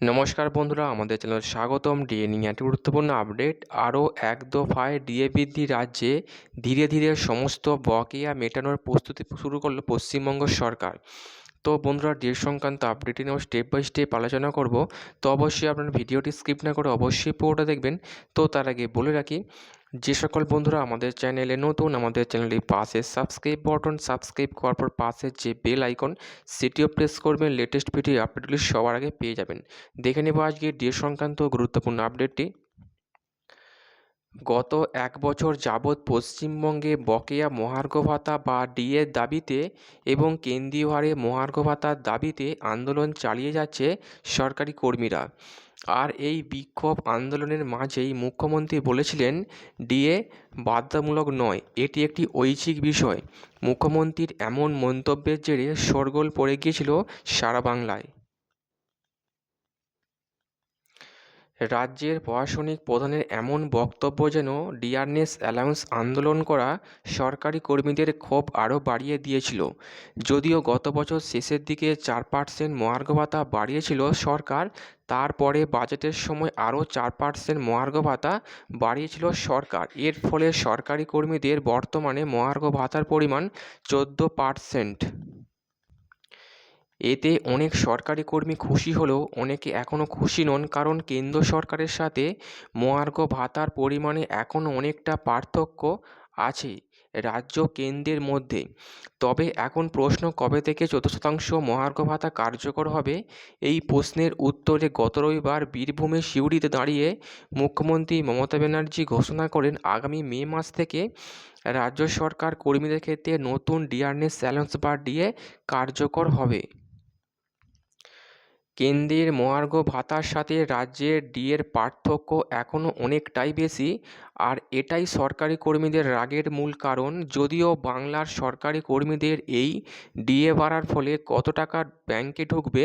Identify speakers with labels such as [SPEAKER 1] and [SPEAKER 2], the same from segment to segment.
[SPEAKER 1] নমস্কার বন্ধুরা, আমাদের চ্যানেল স্বাগতম। ডিএ নিয়ে একটি গুরুত্বপূর্ণ আপডেট। আরও এক দফায় ডিএ বৃদ্ধি রাজ্যে ধীরে ধীরে সমস্ত বকেয়া মেটানোর প্রস্তুতি শুরু করল পশ্চিমবঙ্গ সরকার। তো বন্ধুরা ডিএ সংক্রান্ত আপডেটটি নিয়েও স্টেপ বাই স্টেপ আলোচনা করব। তো অবশ্যই আপনার ভিডিওটি স্কিপ না করে অবশ্যই পুরোটা দেখবেন। তো তার আগে বলে রাখি যে সকল বন্ধুরা আমাদের চ্যানেলে নতুন, আমাদের চ্যানেলে পাশে সাবস্ক্রাইব বটন সাবস্ক্রাইব করার পর পাশে যে বেল আইকন সেটিও প্রেস করবেন। লেটেস্ট ভিডিও আপডেটগুলি সবার আগে পেয়ে যাবেন। দেখে নেব আজকে ডিএ সংক্রান্ত গুরুত্বপূর্ণ আপডেটটি গত এক বছর যাবৎ পশ্চিমবঙ্গে বকেয়া মহার্ঘ ভাতা বা ডিএর দাবিতে এবং কেন্দ্রীয় হারে মহার্ঘ ভাতার দাবিতে আন্দোলন চালিয়ে যাচ্ছে সরকারি কর্মীরা। আর এই বিক্ষোভ আন্দোলনের মাঝেই মুখ্যমন্ত্রী বলেছিলেন, ডিএ বাধ্যতামূলক নয়, এটি একটি ঐচ্ছিক বিষয়। মুখ্যমন্ত্রীর এমন মন্তব্যের জেরে শোরগোল পড়ে গিয়েছিল সারা বাংলায়। রাজ্যের প্রশাসনিক প্রধানের এমন বক্তব্য যেন ডিয়ারনেস অ্যালাউন্স আন্দোলন করা সরকারি কর্মীদের ক্ষোভ আরও বাড়িয়ে দিয়েছিল। যদিও গত বছর শেষের দিকে চার পার্সেন্ট মহার্ঘ ভাতা বাড়িয়েছিল সরকার, তারপরে বাজেটের সময় আরও চার পার্সেন্ট মহার্ঘ ভাতা বাড়িয়েছিল সরকার। এর ফলে সরকারি কর্মীদের বর্তমানে মহার্ঘ ভাতার পরিমাণ চোদ্দ পার্সেন্ট এতে অনেক সরকারি কর্মী খুশি হলেও অনেকে এখনও খুশি নন, কারণ কেন্দ্র সরকারের সাথে মহার্ঘ ভাতার পরিমাণে এখনও অনেকটা পার্থক্য আছে রাজ্য কেন্দ্রের মধ্যে। তবে এখন প্রশ্ন, কবে থেকে চোদ্দ শতাংশ মহার্ঘ ভাতা কার্যকর হবে? এই প্রশ্নের উত্তরে গত রবিবার বীরভূমের সিউড়িতে দাঁড়িয়ে মুখ্যমন্ত্রী মমতা ব্যানার্জি ঘোষণা করেন, আগামী মে মাস থেকে রাজ্য সরকার কর্মীদের ক্ষেত্রে নতুন ডিয়ারনেস স্যালেন্স বার দিয়ে কার্যকর হবে। কেন্দ্রের মহার্ঘ ভাতার সাথে রাজ্যের ডিএর পার্থক্য এখনও অনেকটাই বেশি, আর এটাই সরকারি কর্মীদের রাগের মূল কারণ। যদিও বাংলার সরকারি কর্মীদের এই ডিএ বাড়ার ফলে কত টাকা ব্যাংকে ঢুকবে,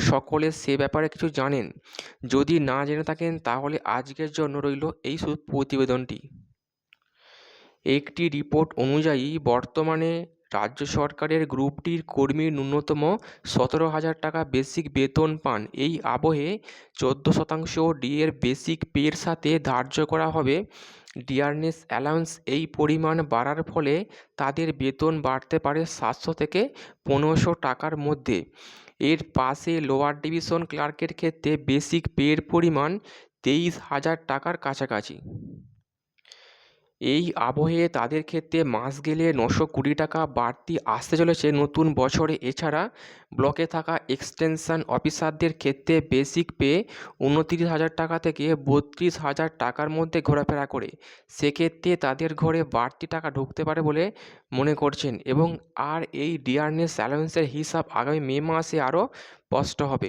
[SPEAKER 1] সকলে সে ব্যাপারে কিছু জানেন। যদি না জেনে থাকেন, তাহলে আজকের জন্য রইল এই প্রতিবেদনটি। একটি রিপোর্ট অনুযায়ী বর্তমানে রাজ্য সরকারের গ্রুপটির কর্মী ন্যূনতম সতেরো হাজার টাকা বেসিক বেতন পান। এই আবহে চোদ্দ শতাংশ ডিএর বেসিক পের সাথে ধার্য করা হবে। ডিয়ারনেস অ্যালাউন্স এই পরিমাণ বাড়ার ফলে তাদের বেতন বাড়তে পারে সাতশো থেকে পনেরোশো টাকার মধ্যে। এর পাশে লোয়ার ডিভিশন ক্লার্কের ক্ষেত্রে বেসিক পের পরিমাণ তেইশ হাজার টাকার কাছাকাছি। এই আবহে তাদের ক্ষেত্রে মাস গেলে নশো কুড়ি টাকা বাড়তি আসতে চলেছে নতুন বছরে। এছাড়া ব্লকে থাকা এক্সটেনশন অফিসারদের ক্ষেত্রে বেসিক পে উনতিরিশ হাজার টাকা থেকে বত্রিশ হাজার টাকার মধ্যে ঘোরাফেরা করে। সেক্ষেত্রে তাদের ঘরে বাড়তি টাকা ঢুকতে পারে বলে মনে করছেন এবং আর এই ডিয়ারনেস অ্যালাউন্সের হিসাব আগামী মে মাসে আরও স্পষ্ট হবে।